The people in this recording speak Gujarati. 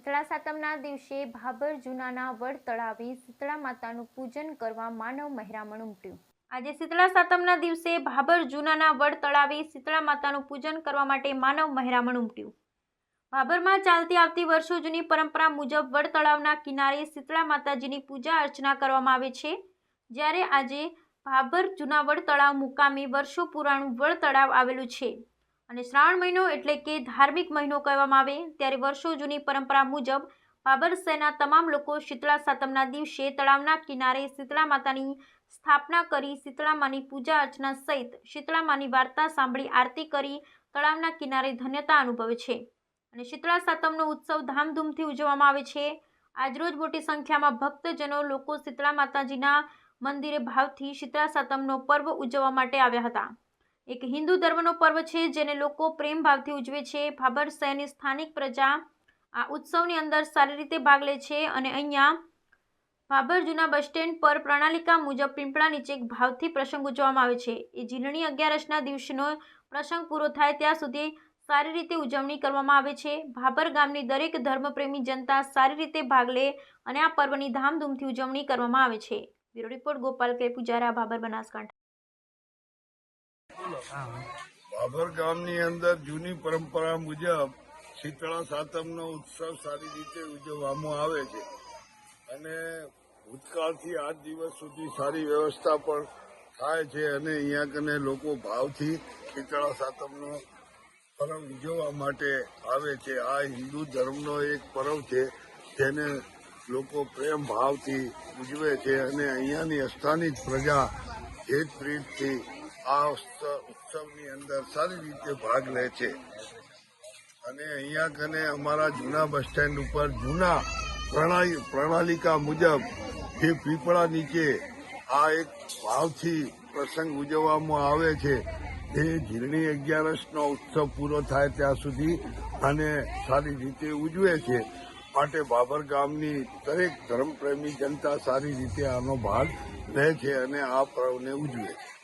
શીતળા સાતમના દિવસે ભાભર જૂનાના વડ તળાવે શીતળા માતાનું પૂજન કરવા માનવ મહેરામણ ઉમટ્યું. આજે શીતળા સાતમના દિવસે ભાભર જૂનાના વડ તળાવે શીતળા માતાનું પૂજન કરવા માટે માનવ મહેરામણ ઉમટ્યું. ભાભરમાં ચાલતી આવતી વર્ષો જૂની પરંપરા મુજબ વડ તળાવના કિનારે શીતળા માતાજીની પૂજા અર્ચના કરવામાં આવે છે. જ્યારે આજે ભાભર જૂના વડ તળાવ મુકામે વર્ષો પુરાણું વડ તળાવ આવેલું છે. અને શ્રાવણ મહિનો એટલે કે ધાર્મિક મહિનો કહેવામાં આવે, ત્યારે વર્ષો જૂની પરંપરા મુજબ બાબરસેના તમામ લોકો શીતળા સાતમના દિવસે તળાવના કિનારે શીતળા માતાની સ્થાપના કરી શીતળા માની પૂજા અર્ચના સહિત શીતળા માની વાર્તા સાંભળી આરતી કરી તળાવના કિનારે ધન્યતા અનુભવે છે. અને શીતળા સાતમનો ઉત્સવ ધામધૂમથી ઉજવવામાં આવે છે. આજરોજ મોટી સંખ્યામાં ભક્તજનો લોકો શીતળા માતાજીના મંદિરે ભાવથી શીતળા સાતમનો પર્વ ઉજવવા માટે આવ્યા હતા. એક હિન્દુ ધર્મનો પર્વ છે જેને લોકો પ્રેમ ભાવથી ઉજવે છે. ભાભર શહેરની સ્થાનિક પ્રજા આ ઉત્સવની અંદર સારી રીતે ભાગ લે છે અને અહીંયા ભાભર જૂના બસ સ્ટેન્ડ પર પ્રણાલિકા મુજબ પીંપળા નીચે એક ભાવથી પ્રસંગ ઉજવવામાં આવે છે. એ જીરણી અગિયારસના દિવસનો પ્રસંગ પૂરો થાય ત્યાં સુધી સારી રીતે ઉજવણી કરવામાં આવે છે. ભાભર ગામની દરેક ધર્મપ્રેમી જનતા સારી રીતે ભાગ લે અને આ પર્વની ધામધૂમથી ઉજવણી કરવામાં આવે છે. બ્યુરો રિપોર્ટ ગોપાલ કે. પૂજારા, ભાભર બનાસકાંઠા. બાબર ગામની અંદર જૂની પરંપરા મુજબ શીતળા સાતમનો ઉત્સવ સારી રીતે ઉજવવામાં આવે છે. અને ભૂતકાળથી આજ દિવસ સુધી સારી વ્યવસ્થા પણ થાય છે અને અહીંયા કને લોકો ભાવથી શીતળા સાતમનો પરમ ઉજવવા માટે આવે છે. આ હિન્દુ ધર્મનો એક પર્વ છે જેને લોકો પ્રેમ ભાવથી ઉજવે છે અને અહીંયાની સ્થાનિક પ્રજા હેત પ્રીતથી આ ઉત્સવ, ઉત્સવની અંદર સારી રીતે ભાગ લે છે. અને અહીંયા કને અમારા જૂના બસ સ્ટેન્ડ ઉપર જૂના પ્રણાલી, પ્રણાલિકા મુજબ જે પીપળા નીચે આ એક ભાવથી પ્રસંગ ઉજવવામાં આવે છે. એ ઝીરણી અગિયારસનો ઉત્સવ પૂરો થાય ત્યાં સુધી અને સારી રીતે ઉજવે છે. માટે બાબર ગામની દરેક ધર્મપ્રેમી જનતા સારી રીતે આનો ભાગ લે છે અને આ પર્વને ઉજવે છે.